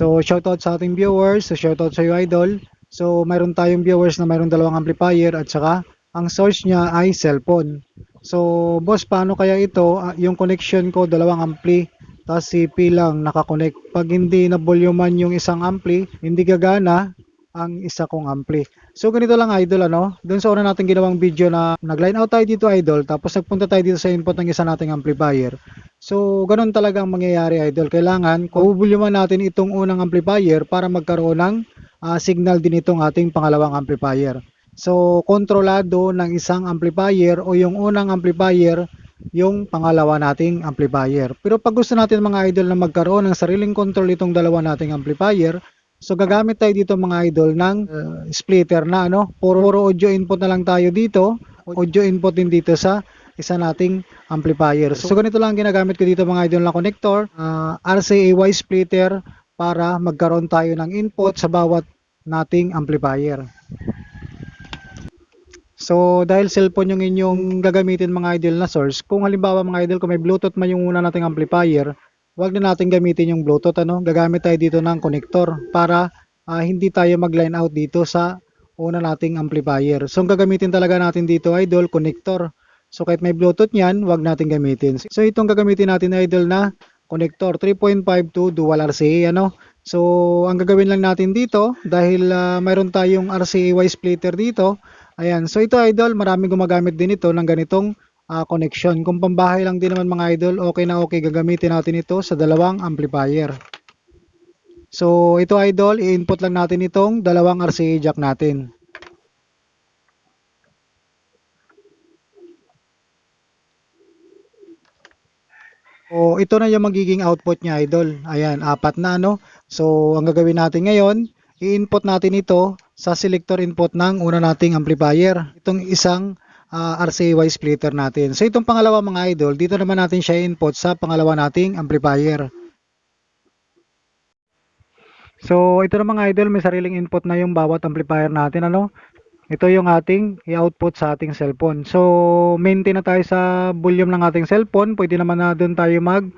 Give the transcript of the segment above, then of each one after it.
So shoutout sa ating viewers, so shoutout sa iyo idol. So mayroon tayong viewers na mayroong dalawang amplifier at saka ang source niya ay cellphone. So boss, paano kaya ito? Ah, yung connection ko dalawang ampli tapos CP lang nakakonect. Pag hindi na volumean yung isang ampli, hindi gagana ang isa kong ampli. So ganito lang idol ano, doon sa una natin ginawang video na nag-line out tayo dito idol, tapos nagpunta tayo dito sa input ng isa nating amplifier. So ganun talaga ang mangyayari idol. Kailangan kubulyuman natin itong unang amplifier para magkaroon ng ah, signal din itong ating pangalawang amplifier. So kontrolado ng isang amplifier o yung unang amplifier yung pangalawa nating amplifier. Pero pag gusto natin mga idol na magkaroon ng sariling control itong dalawa nating amplifier, So gagamit tayo dito mga idol ng uh, splitter na ano, puro, puro audio input na lang tayo dito, audio input din dito sa isa nating amplifier. So, ganito lang ang ginagamit ko dito mga idol na connector, uh, RCAY splitter para magkaroon tayo ng input sa bawat nating amplifier. So dahil cellphone yung inyong gagamitin mga idol na source, kung halimbawa mga idol kung may Bluetooth man yung una nating amplifier, wag na natin gamitin yung Bluetooth ano, gagamit tayo dito ng connector para ah, hindi tayo mag-line out dito sa una nating amplifier. So ang gagamitin talaga natin dito idol connector. So kahit may Bluetooth niyan, wag natin gamitin. So itong gagamitin natin idol na connector 3.52 dual RCA ano. So ang gagawin lang natin dito dahil ah, mayroon tayong RCA Y splitter dito. Ayan. So ito idol, maraming gumagamit din ito ng ganitong ah, connection. Kung pambahay lang din naman mga idol, okay na okay gagamitin natin ito sa dalawang amplifier. So ito idol, i-input lang natin itong dalawang RCA jack natin. O ito na yung magiging output niya idol. Ayan, apat na ano. So ang gagawin natin ngayon, i-input natin ito sa selector input ng una nating amplifier. Itong isang uh, RCY splitter natin. So itong pangalawa mga idol, dito naman natin siya input sa pangalawa nating amplifier. So ito na mga idol, may sariling input na yung bawat amplifier natin. Ano? Ito yung ating i-output sa ating cellphone. So maintain na tayo sa volume ng ating cellphone. Pwede naman na doon tayo mag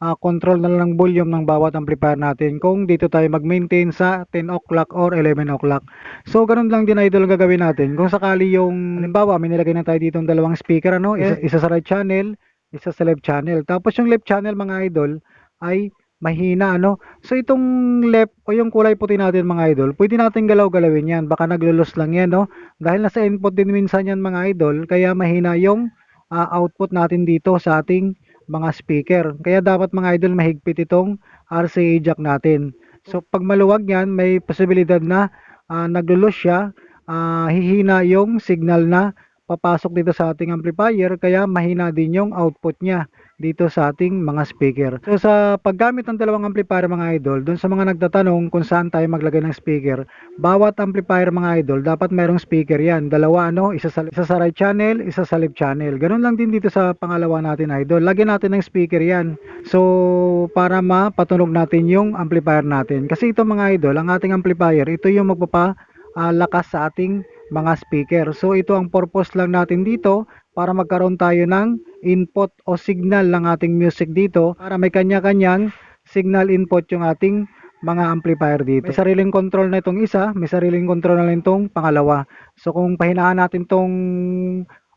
uh, control na lang ng volume ng bawat amplifier natin kung dito tayo mag-maintain sa 10 o'clock or 11 o'clock. So, ganun lang din idol ang gagawin natin. Kung sakali yung, halimbawa, may nilagay na tayo dito ng dalawang speaker, ano? Isa, isa sa right channel, isa sa left channel. Tapos yung left channel mga idol ay mahina ano. So itong left o yung kulay puti natin mga idol, pwede natin galaw-galawin yan. Baka naglulos lang yan no. Dahil nasa input din minsan yan mga idol, kaya mahina yung uh, output natin dito sa ating mga speaker. Kaya dapat mga idol mahigpit itong RCA jack natin. So pag maluwag yan, may posibilidad na uh, naglulos siya, uh, hihina yung signal na papasok dito sa ating amplifier kaya mahina din yung output niya dito sa ating mga speaker. So sa paggamit ng dalawang amplifier mga idol, dun sa mga nagtatanong kung saan tayo maglagay ng speaker, bawat amplifier mga idol, dapat mayroong speaker yan. Dalawa ano, isa sa, isa sa right channel, isa sa left channel. Ganun lang din dito sa pangalawa natin idol. Lagyan natin ng speaker yan. So para mapatunog natin yung amplifier natin. Kasi ito mga idol, ang ating amplifier, ito yung magpapa uh, lakas sa ating mga speaker. So ito ang purpose lang natin dito para magkaroon tayo ng input o signal ng ating music dito para may kanya-kanyang signal input yung ating mga amplifier dito. May sariling control na itong isa, may sariling control na itong pangalawa. So kung pahinaan natin itong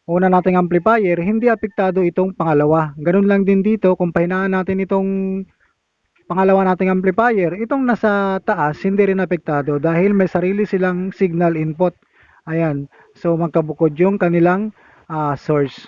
una nating amplifier, hindi apektado itong pangalawa. Ganun lang din dito, kung pahinaan natin itong pangalawa nating amplifier, itong nasa taas hindi rin apektado dahil may sarili silang signal input. Ayan. So magkabukod yung kanilang uh, source.